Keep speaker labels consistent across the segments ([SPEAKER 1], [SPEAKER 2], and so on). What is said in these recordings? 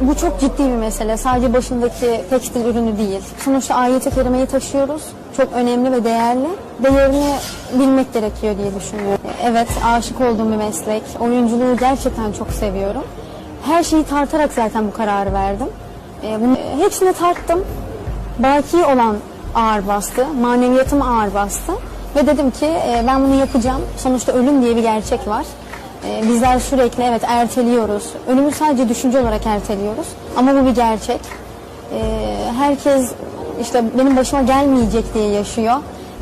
[SPEAKER 1] Bu çok ciddi bir mesele. Sadece başındaki tekstil ürünü değil. Sonuçta ayet-i kerimeyi taşıyoruz. Çok önemli ve değerli. Değerini bilmek gerekiyor diye düşünüyorum. Evet, aşık olduğum bir meslek. Oyunculuğu gerçekten çok seviyorum. Her şeyi tartarak zaten bu kararı verdim. Ee, bunu, hepsini tarttım. Baki olan ağır bastı. Maneviyatım ağır bastı. Ve dedim ki e, ben bunu yapacağım. Sonuçta ölüm diye bir gerçek var. E, bizler sürekli evet erteliyoruz. Ölümü sadece düşünce olarak erteliyoruz. Ama bu bir gerçek. E, herkes işte benim başıma gelmeyecek diye yaşıyor.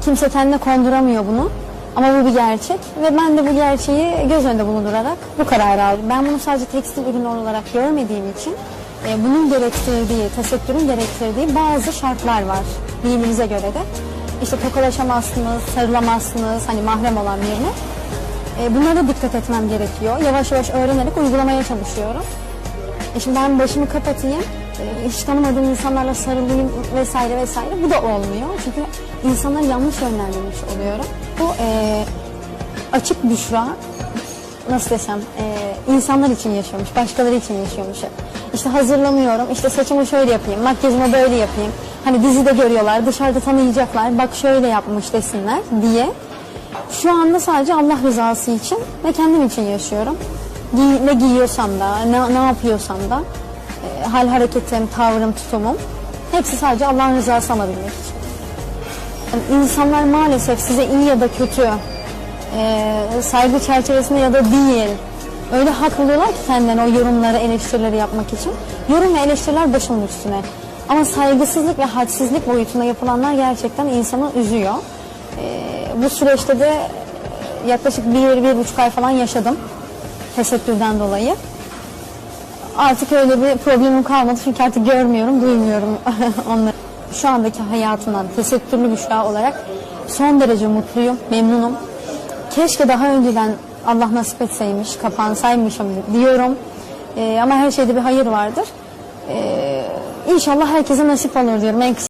[SPEAKER 1] Kimse kendine konduramıyor bunu. Ama bu bir gerçek ve ben de bu gerçeği göz önünde bulundurarak bu kararı aldım. Ben bunu sadece tekstil ürünü olarak görmediğim için e, bunun gerektirdiği, tesettürün gerektirdiği bazı şartlar var dinimize göre de. İşte tokalaşamazsınız, sarılamazsınız hani mahrem olan birine. E, bunlara da dikkat etmem gerekiyor. Yavaş yavaş öğrenerek uygulamaya çalışıyorum. E şimdi ben başımı kapatayım, e, hiç tanımadığım insanlarla sarılayım vesaire vesaire. Bu da olmuyor. Çünkü insanları yanlış yönlendirmiş oluyorum. Bu e, açık büşra nasıl desem e, insanlar için yaşıyormuş, başkaları için yaşıyormuş. İşte hazırlamıyorum, işte saçımı şöyle yapayım, makyajımı böyle yapayım. Hani dizide görüyorlar, dışarıda tanıyacaklar, bak şöyle yapmış desinler diye. Şu anda sadece Allah rızası için ve kendim için yaşıyorum. Giy- ne giyiyorsam da, ne, ne yapıyorsam da, e, hal hareketim, tavrım, tutumum hepsi sadece Allah'ın rızası alabilmek için. Yani insanlar maalesef size iyi ya da kötü, e, saygı çerçevesinde ya da değil, öyle hak buluyorlar ki kendilerine o yorumları, eleştirileri yapmak için. Yorum ve eleştiriler başımın üstüne. Ama saygısızlık ve hadsizlik boyutunda yapılanlar gerçekten insanı üzüyor. E, bu süreçte de yaklaşık bir, bir buçuk ay falan yaşadım tesettürden dolayı. Artık öyle bir problemim kalmadı çünkü artık görmüyorum, duymuyorum onları. Şu andaki hayatımdan tesettürlü Büşra olarak son derece mutluyum, memnunum. Keşke daha önceden Allah nasip etseymiş, kapansaymışım diyorum. Ee, ama her şeyde bir hayır vardır. Ee, inşallah herkese nasip olur diyorum en kısa